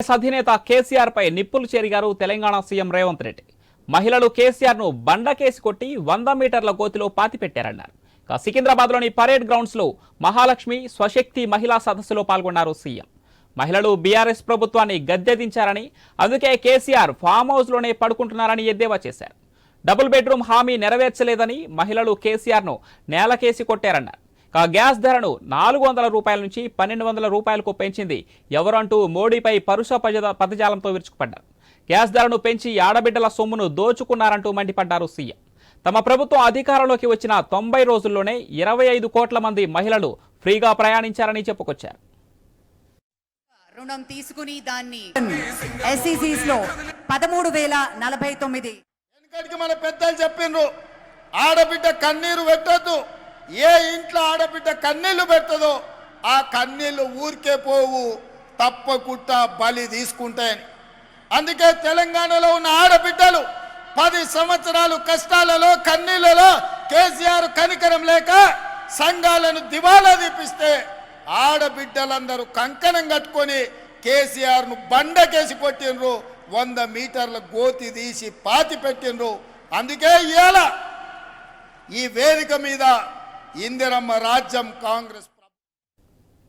కాంగ్రెస్ అధినేత కేసీఆర్ పై నిప్పులు చేరిగారు తెలంగాణ సీఎం రేవంత్ రెడ్డి. మహిళలు కేసీఆర్ను బండకేసి కొట్టి వంద మీటర్ల గోతిలో పాతిపెట్టారన్నారు. సికింద్రాబాద్లోని పరేడ్ గ్రౌండ్స్లో మహాలక్ష్మి స్వశక్తి మహిళా సదస్సులో పాల్గొన్నారు సీఎం. మహిళలు బీఆర్ఎస్ ప్రభుత్వాన్ని గద్దెదించారని అందుకే కేసీఆర్ ఫామ్ హౌస్లోనే పడుకుంటున్నారని ఎద్దేవా చేశారు. డబుల్ బెడ్రూమ్ హామీ నెరవేర్చలేదని మహిళలు కేసీఆర్ను నేలకేసి కొట్టారన్నారు. గ్యాస్ ధరను నాలుగు వందల రూపాయల నుంచి పన్నెండు వందల రూపాయలకు పెంచింది. ఎవరంటూ మోడీపై పరుష పదజాలంతో విరుచుకుపడ్డారు. గ్యాస్ ధరను పెంచి ఆడబిడ్డల సొమ్మును దోచుకున్నారంటూ మండిపడ్డారు సీఎం. తమ ప్రభుత్వం అధికారంలోకి వచ్చిన తొంభై రోజుల్లోనే ఇరవై ఐదు కోట్ల మంది మహిళలు ఫ్రీగా ప్రయాణించారని చెప్పుకొచ్చారు. రుణం తీసుకుని దాన్ని లో పదమూడు వేల నలభై తొమ్మిది. మన పెద్దలు చెప్పిండ్రు ఆడబిడ్డ కన్నీరు పెట్టొద్దు. ఏ ఇంట్లో ఆడబిడ్డ కన్నీళ్ళు పెట్టదో ఆ కన్నీళ్ళు ఊరికే పోవు తప్పకుండా బలి తీసుకుంటాయని. అందుకే తెలంగాణలో ఉన్న ఆడబిడ్డలు పది సంవత్సరాలు కష్టాలలో కన్నీళ్ళలో కేసీఆర్ కనికరం లేక సంఘాలను దివాలా తీపిస్తే ఆడబిడ్డలందరూ కంకణం కట్టుకొని కేసీఆర్ను బండకేసి కొట్టినరు వంద మీటర్ల గోతి తీసి పాతి పెట్టిండ్రు. అందుకే ఇవాళ ఈ వేదిక మీద இந்திரம்ம ராஜ்யம் காங்கிரஸ்